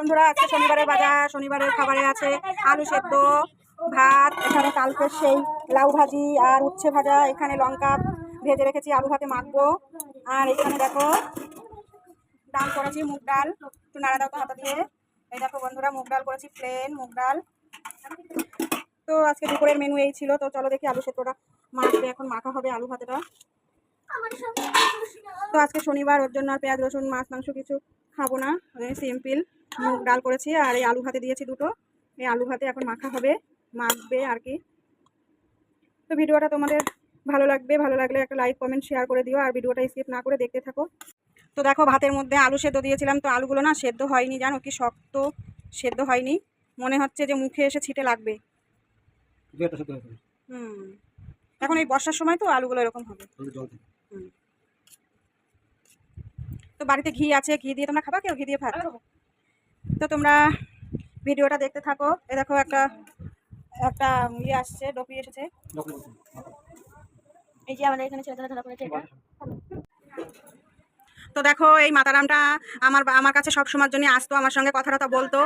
বন্ধুরা, আজকে শনিবারের বাজার, শনিবারের খাবারে আছে আলু সেদ্ধ, ভাত, এখানে কালকে সেই লাউ ভাজি আর উচ্ছে ভাজা, এখানে লঙ্কা ভেজে রেখেছি, আলু ভাতে মাখবো। আর এখানে দেখো, ডাল করেছি, মুগ ডাল। একটু নাড়া দাও তো হাতা দিয়ে। এই দেখো বন্ধুরা, মুগ ডাল করেছি প্লেন মুগ ডাল। তো আজকে দুপুরের মেনু এই ছিল। তো চলো দেখি আলু সেদ্ধটা মাখবে এখন মাখা হবে আলু ভাতেটা। তো আজকে শনিবার ওর জন্য আর পেঁয়াজ রসুন মাছ মাংস কিছু খাব না। সিম্পল মুগ ডাল করেছি আর এই আলু ভাতে দিয়েছি দুটো। এই আলু ভাতে এখন মাখা হবে মাখবে আর কি। তো ভিডিওটা তোমাদের ভালো লাগবে ভালো লাগলে একটা লাইক কমেন্ট শেয়ার করে দিও আর ভিডিওটা স্কিপ না করে দেখতে থাকো। তো দেখো ভাতের মধ্যে আলু সেদ্ধ দিয়েছিলাম তো আলুগুলো না সেদ্ধ হয়নি জানো কি শক্ত সেদ্ধ হয়নি। মনে হচ্ছে যে মুখে এসে ছিটে লাগবে। হুম। এখন এই বর্ষার সময় তো আলুগুলো এরকম হবে। তো বাড়িতে ঘি আছে ঘি দিয়ে তোমরা খাবা কেউ ঘি দিয়ে ভাত? তো তোমরা ভিডিওটা দেখতে থাকো। এ দেখো একটা একটা ইয়ে আসছে ডপি এসেছে। এই যে আমাদের এখানে ছেলেটা ধরা পড়েছে এটা তো দেখো এই মাতারামটা আমার আমার কাছে সব সময়ের জন্য আসতো আমার সঙ্গে কথা টথা বলতো।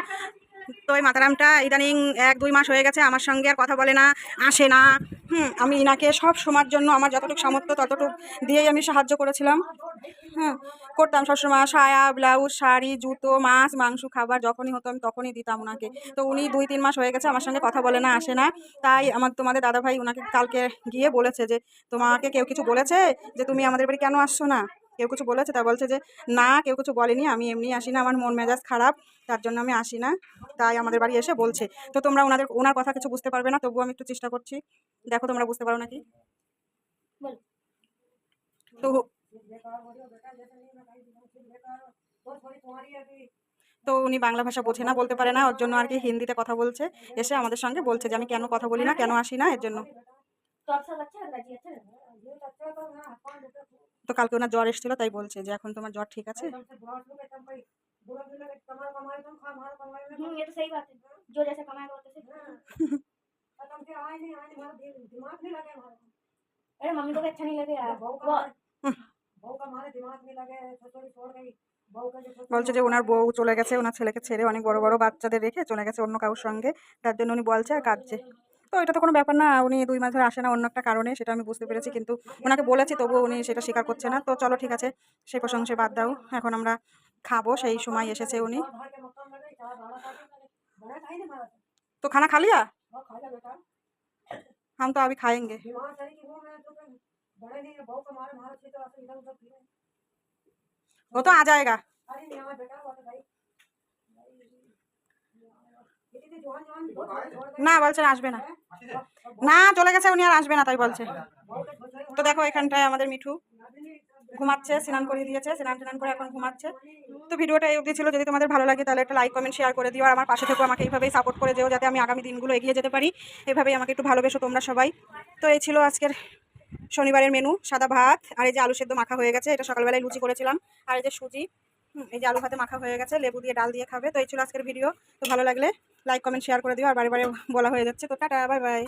তো এই মাতারামটা ইদানিং এক দুই মাস হয়ে গেছে, আমার সঙ্গে আর কথা বলে না, আসে না। হুম, আমি ইনাকে সব সময়ের জন্য আমার যতটুকু সামর্থ্য ততটুকু দিয়েই আমি সাহায্য করেছিলাম। হ্যাঁ করতাম সবসময় সায়া, ব্লাউজ, শাড়ি, জুতো, মাছ, মাংস, খাবার যখনই হতো আমি তখনই দিতাম ওনাকে তো উনি দুই তিন মাস হয়ে গেছে, আমার সঙ্গে কথা বলে না, আসে না। তাই আমার, তোমাদের দাদাভাই ওনাকে কালকে গিয়ে বলেছে যে, তোমাকে কেউ কিছু বলেছে যে, তুমি আমাদের বাড়ি কেন আসছো না? কেউ কিছু বলেছে তা বলছে যে না কেউ কিছু বলেনি আমি এমনি আসি না আমার মন মেজাজ খারাপ তার জন্য আমি আসি না। তাই আমাদের বাড়ি এসে বলছে। তো তোমরা ওনাদের ওনার কথা কিছু বুঝতে পারবে না তবুও আমি একটু চেষ্টা করছি। দেখো তোমরা বুঝতে পারো নাকি? তো তো উনি বাংলা ভাষা বোঝে না বলতে পারে না ওর জন্য আর কি হিন্দিতে কথা বলছে। এসে আমাদের সঙ্গে বলছে যে আমি কেন কথা বলি না কেন আসি না এর জন্য। তো কালকে ওনার জ্বর এসেছিল তাই বলছে যে এখন তোমার জ্বর ঠিক আছে हम्म ये तो सही बात है जो जैसे कमाएगा वो तैसे अरे मम्मी को भी अच्छा नहीं लगे यार वो বলছে যে ওনার বউ চলে গেছে ওনার ছেলেকে ছেড়ে অনেক বড় বড় বাচ্চাদের রেখে চলে গেছে অন্য কারোর সঙ্গে তার জন্য উনি বলছে আর কাঁদছে তো এটা তো কোনো ব্যাপার না উনি দুই মাস ধরে আসে না অন্য একটা কারণে সেটা আমি বুঝতে পেরেছি কিন্তু ওনাকে বলেছি তবুও উনি সেটা স্বীকার করছে না তো চলো ঠিক আছে সেই প্রশংসে বাদ দাও এখন আমরা খাবো সেই সময় এসেছে উনি तो खाना खा लिया हम तो अभी खाएंगे वो तो आ जाएगा না বলছেন আসবে না। না, চলে গেছে, উনি আর আসবে না, তাই বলছে। তো দেখো, এখানটায় আমাদের মিঠু ঘুমাচ্ছে, স্নান করে দিয়েছে, স্নান টান করে এখন ঘুমাচ্ছে। তো ভিডিওটা এই অবধি ছিল। যদি তোমাদের ভালো লাগে, তাহলে একটা লাইক কমেন্ট শেয়ার করে দিও। আর আমার পাশে থেকে, আমাকে এইভাবেই সাপোর্ট করে যেও, যাতে আমি আগামী দিনগুলো এগিয়ে যেতে পারি। এভাবেই আমাকে একটু ভালোবেসো তোমরা সবাই। তো এই ছিল আজকের শনিবারের মেনু সাদা ভাত, আর এই যে আলু সেদ্ধ মাখা হয়ে গেছে, এটা সকালবেলায় লুচি করেছিলাম। আর এই যে সুজি এই যে আলু ভাতে মাখা হয়ে গেছে, লেবু দিয়ে ডাল দিয়ে খাবে। তো এই ছিল আজকের ভিডিও তো ভালো লাগলে লাইক কমেন্ট শেয়ার করে দিও। আর বারে বারে বলা হয়ে যাচ্ছে। তো টাটা, বাই বাই।